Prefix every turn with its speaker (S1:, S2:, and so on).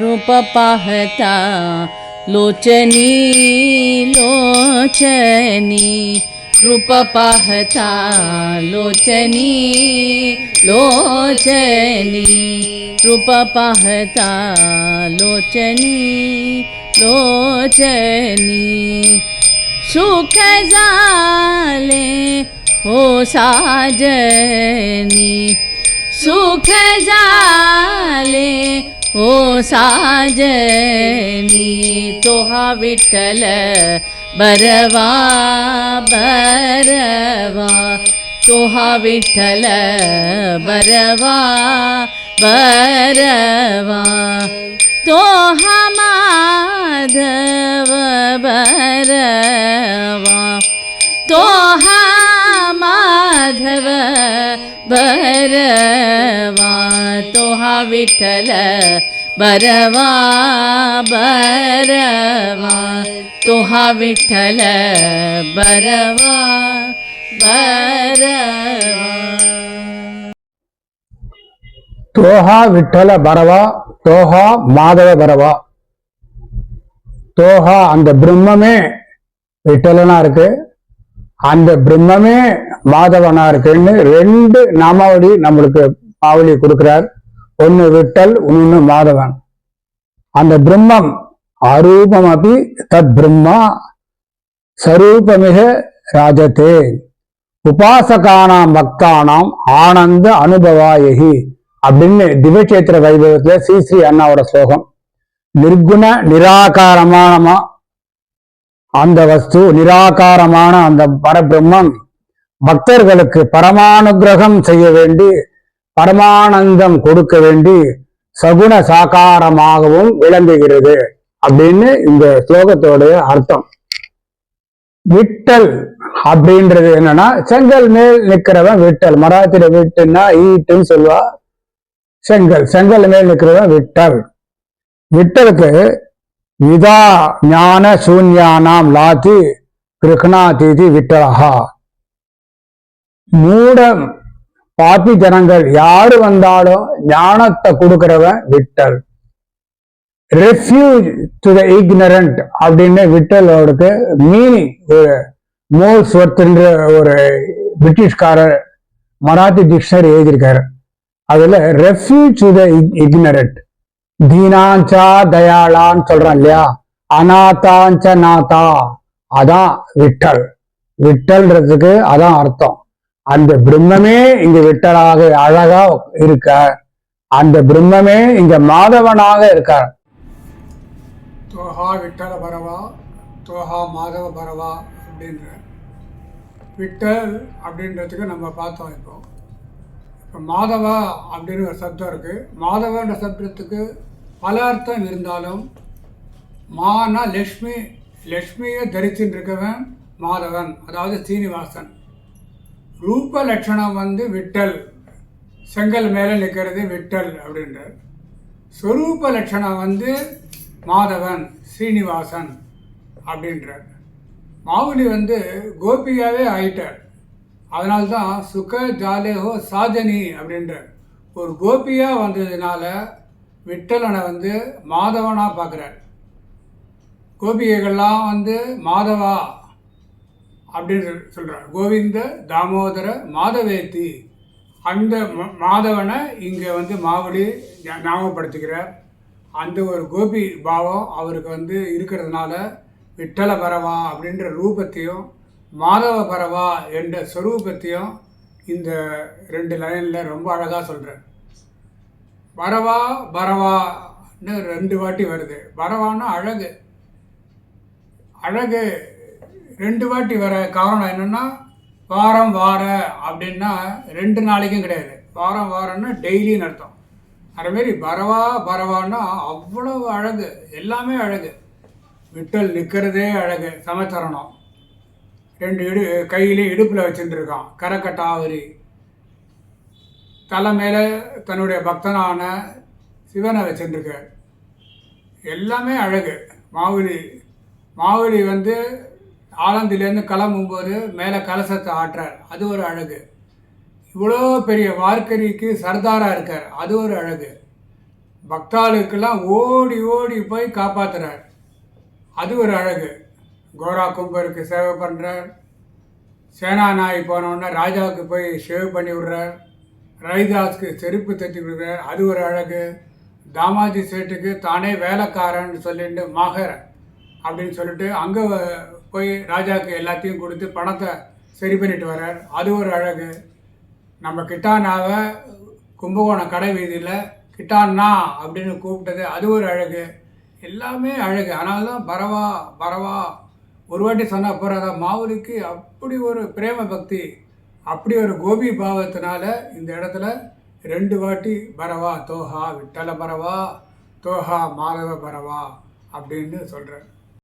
S1: रूप पाहता लोचनी लोचनी रूप पाहता लोचनी लोचनी रूप पाहता लोचनी लोचनी सुख झाले हो साजनी सुख जाले हो साजनी तोहा विठल बरवा बरवा, तोहा विठल बरवा बरवा, तोहा माधव बरवा, तोहा माधव बरवा तो हा विठ्ठल बरवा बरवा तो हा विठ्ठल बरवा बरवा
S2: தோஹா விட்டல பரவா தோஹா மாதவ பரவா தோஹா அந்த பிரம்மமே விட்டலனா இருக்கு அந்த பிரம்மமே மாதவனா இருக்குன்னு ரெண்டு நாமாவளி நம்மளுக்கு மாவளி கொடுக்கிறார். ஒன்னு விட்டல் ஒன்னு மாதவன். அந்த பிரம்மம் அரூபம் அப்படி தத் பிரம்மா சரூபமிக ராஜதே. உபாசகானாம் பக்தானாம் ஆனந்த அனுபவாயகி அப்படின்னு திவ்யக்ஷேத்திர வைபவத்துல ஸ்ரீ ஸ்ரீ அண்ணாவோட ஸ்லோகம். நிர்குண நிராகாரமானமா அந்த வஸ்து நிராகாரமான அந்த பரபிரம்மம் பக்தர்களுக்கு பரமானுகிரகம் செய்ய வேண்டி பரமானந்தம் கொடுக்க வேண்டி சகுண சாகாரமாகவும் விளங்குகிறது அப்படின்னு இந்த ஸ்லோகத்தோடைய அர்த்தம். விட்டல் அப்படின்றது என்னன்னா செங்கல் மேல் நிக்கிறவன் விட்டல். மராத்திர விட்டுன்னா ஈட்டுன்னு சொல்லுவா. செங்கல் செங்கல் மேல் நிக்கிறவன் விட்டல். விட்டலுக்கு இதா ஞான சூன்யானாம் லாத்தி கிருஷ்ணாதீதி விட்டலஹா மூடம் பாப்பி ஜனங்கள் யாரு வந்தாலும் ஞானத்தை கொடுக்கிறவன் Vitthal. Refuge to the ignorant அப்படின்னு விட்டலோடுக்கு மீனிங் ஒரு மோல்ஸ் ஒருத்தன்ற ஒரு பிரிட்டிஷ்காரர் மராத்தி டிக்ஷனரி எழுதியிருக்காரு. அதுல ரெஃப்யூஜ் டு த இக்னரண்ட் தீனாஞ்சா தயாளான்னு சொல்றான் இல்லையா? அநாத்தாஞ்ச நாதா. அதான் விட்டல். விட்டல்ன்றதுக்கு அதான் அர்த்தம். அந்த பிரம்மமே இங்க விட்டலாக அழகா இருக்க. அந்த பிரம்மமே இங்க மாதவனாக இருக்கார்
S3: தோஹா விட்டல பரவா தோஹா மாதவ பரவா அப்படின்ற. விட்டல் அப்படின்றதுக்கு நம்ம பார்த்தோம் இப்போ. இப்போ மாதவா அப்படின்னு ஒரு சப்தம் இருக்குது மாதவன்ற சப்தத்துக்கு பல அர்த்தம் இருந்தாலும் மானா லக்ஷ்மி லக்ஷ்மியை தரிச்சுட்டு இருக்கவன் மாதவன் அதாவது சீனிவாசன். ரூப லட்சணம் வந்து விட்டல் செங்கல் மேலே நிற்கிறது விட்டல் அப்படின்றார். ஸ்வரூப லட்சணம் வந்து மாதவன் ஸ்ரீனிவாசன் அப்படின்றார். மாவுலி வந்து கோபியாவே ஆயிட்டார். அதனால்தான் சுக ஜாலேஹோ சாஜனி அப்படின்றார். ஒரு கோபியாக வந்ததுனால விட்டலனை வந்து மாதவனாக பார்க்குறார். கோபிகைகள்லாம் வந்து மாதவா அப்படின்னு சொல்கிறார் கோவிந்த தாமோதர மாதவேத்தி அந்த மாதவனை இங்கே வந்து மாவடி ஞா- ஞாபகப்படுத்திக்கிறார் அந்த ஒரு கோபி பாவம் அவருக்கு வந்து இருக்கிறதுனால விட்டல பரவா அப்படின்ற ரூபத்தையும் மாதவ பரவா என்ற ஸ்வரூபத்தையும் இந்த ரெண்டு லைனில் ரொம்ப அழகாக சொல்கிறார் வரவா பரவான்னு ரெண்டு வாட்டி வருது. பரவான்னா அழகு. அழகு ரெண்டு வாட்டி வர காரணம் என்னென்னா வாரம் வார அப்படின்னா ரெண்டு நாளைக்கும் கிடையாது. வாரம் வாரம்னா டெய்லின்னு அர்த்தம். அதுமாரி பரவா பரவான்னா அவ்வளவு அழகு. எல்லாமே அழகு. விட்டல் நிற்கிறதே அழகு. சமச்சரணம். ரெண்டு இடு கையிலே இடுப்பில் வச்சுட்டு கரக்கட்டாவரி. தலை மேலே தன்னுடைய பக்தனான சிவனை வச்சுருக்கார் எல்லாமே அழகு. மாவுலி மாவுலி வந்து ஆலந்திலேருந்து கிளம்பும்போது மேலே கலசத்தை ஆட்டுறார். அது ஒரு அழகு. இவ்வளோ பெரிய வார்க்கரிக்கு சர்தாராக இருக்கார். அது ஒரு அழகு. பக்தாளுக்கெல்லாம் ஓடி ஓடி போய் காப்பாற்றுறார் அது ஒரு அழகு. கோரா கும்பருக்கு சேவை பண்ணுறார் சேனா நாய் போனோடனே ராஜாவுக்கு போய் ஷேவ் பண்ணி விடுறார். ரவிதாஸ்க்கு செருப்பு தட்டி விடுறார் அது ஒரு அழகு. தாமாஜி சேட்டுக்கு தானே வேலைக்காரன் சொல்லிட்டு மகர் அப்படின்னு சொல்லிட்டு அங்கே போய் ராஜாவுக்கு எல்லாத்தையும் கொடுத்து பணத்தை சரி பண்ணிட்டு வர்றார். அது ஒரு அழகு. நம்ம கிட்டானாவை கும்பகோணம் கடை வீதியில் கிட்டான்னா அப்படின்னு கூப்பிட்டது அது ஒரு அழகு. எல்லாமே அழகு. ஆனால் தான் பரவா பரவா. ஒரு வாட்டி சொன்னால் போகிறதா மாவுலிக்கு அப்படி ஒரு பிரேம பக்தி. அப்படி ஒரு கோபி பாவத்தினால இந்த இடத்துல ரெண்டு வாட்டி பரவா தோஹா விட்டல பரவா தோஹா மாதவ பரவா அப்படின்னு சொல்கிறார்